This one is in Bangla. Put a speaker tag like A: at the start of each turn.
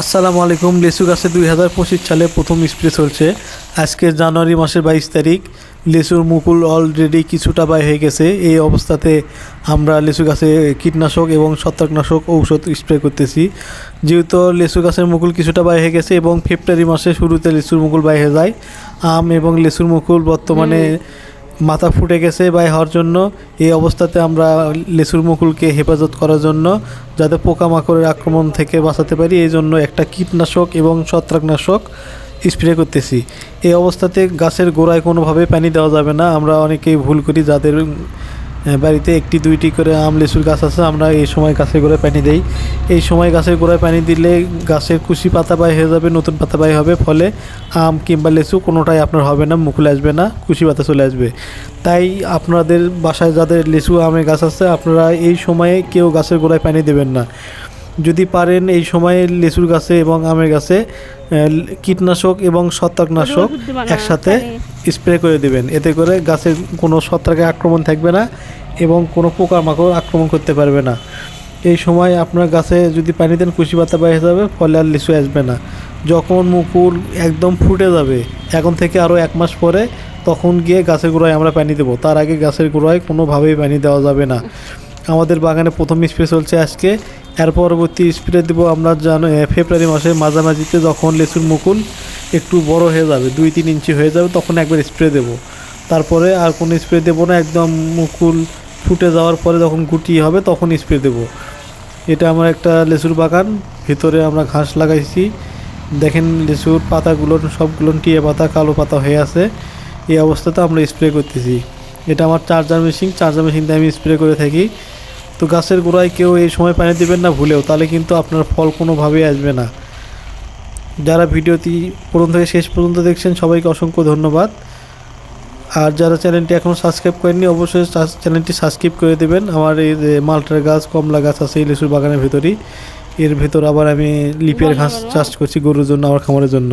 A: আসসালামু আলাইকুম লিচু গাছে দুই হাজার পঁচিশ সালে প্রথম স্প্রে চলছে। আজকে জানুয়ারি মাসের বাইশ তারিখ লিচুর মুকুল অলরেডি কিছুটা বাই হয়ে গেছে। এই অবস্থাতে আমরা লিচু গাছে কীটনাশক এবং ছত্রাকনাশক ঔষধ স্প্রে করতেছি। যেহেতু লিচু গাছের মুকুল কিছুটা বাই হয়ে গেছে এবং ফেব্রুয়ারি মাসের শুরুতে লিচুর মুকুল বাই হয়ে যায়, আম এবং লিচুর মুকুল বর্তমানে মাথা ফুটে গেছে বাই হওয়ার জন্য, এই অবস্থাতে আমরা লেসুর মুকুলকে হেফাজত করার জন্য যাতে পোকামাকড়ের আক্রমণ থেকে বাঁচাতে পারি, এই জন্য একটা কীটনাশক এবং ছত্রাকনাশক স্প্রে করতেছি। এই অবস্থাতে গাছের গোড়ায় কোনোভাবে পানি দেওয়া যাবে না। আমরা অনেকেই ভুল করি, যাদের বাড়িতে একটি দুইটি করে আম, লেচুর গাছ আছে, আমরা এই সময় গাছের গোড়ায় পানি দেই। এই সময় গাছের গোড়ায় পানি দিলে গাছের কুশি পাতা বাই হয়ে যাবে, নতুন পাতা বাই হবে, ফলে আম কিংবা লেচু কোনোটাই আপনার হবে না, মুকুল আসবে না, কুশি পাতা চলে আসবে। তাই আপনাদের বাসায় যাদের লিচু, আমের গাছ আছে, আপনারা এই সময়ে কেউ গাছের গোড়ায় পানি দেবেন না। যদি পারেন এই সময়ে লেচুর গাছে এবং আমের গাছে কীটনাশক এবং ছত্রাকনাশক একসাথে স্প্রে করে দেবেন। এতে করে গাছের কোনো ছত্রাকের আক্রমণ থাকবে না এবং কোনো পোকামাকড় আক্রমণ করতে পারবে না। এই সময় আপনার গাছে যদি পানি দেন কুশি পাতা বাইরে যাবে ফলে আর লিচু আসবে না। যখন মুকুল একদম ফুটে যাবে এখন থেকে আরও এক মাস পরে তখন গিয়ে গাছের গোড়ায় আমরা পানি দেবো। তার আগে গাছের গোড়ায় কোনোভাবেই পানি দেওয়া যাবে না। আমাদের বাগানে প্রথম স্প্রে চলছে আজকে। এর পরবর্তী স্প্রে দেবো আমরা জানো ফেব্রুয়ারি মাসের মাঝামাঝিতে যখন লেচুর মুকুল একটু বড় হয়ে যাবে, দুই তিন ইঞ্চি হয়ে যাবে, তখন একবার স্প্রে দেবো। তারপরে আর কোনো স্প্রে দেবো না, একদম মুকুল ফুটে যাওয়ার পরে যখন গুটি হবে তখন স্প্রে দেবো। এটা আমার একটা লেচুর বাগান, ভিতরে আমরা ঘাস লাগাইছি। দেখেন লিচুর পাতাগুলো, সবগুলো টিয়ে পাতা, কালো পাতা হয়ে আছে। এই অবস্থাতে আমরা স্প্রে করতেছি। এটা আমার চার্জার মেশিন চার্জার মেশিন দিয়ে আমি স্প্রে করে থাকি। তো গাছের গোড়ায় কেউ এই সময় পানি দেবেন না ভুলেও তাহলে কিন্তু আপনার ফল কোনোভাবেই আসবে না। যারা ভিডিওটি প্রথম থেকে শেষ পর্যন্ত দেখছেন সবাইকে অসংখ্য ধন্যবাদ। আর যারা চ্যানেলটি এখনও সাবস্ক্রাইব করেননি অবশ্যই চ্যানেলটি সাবস্ক্রাইব করে দেবেন। আমার এই মালটার গাছ কমলা গাছ আছে এই লিচুর বাগানের ভেতরই। এর ভেতর আবার আমি লিপের ঘাস চাষ করছি গরুর জন্য আমার খামারের জন্য।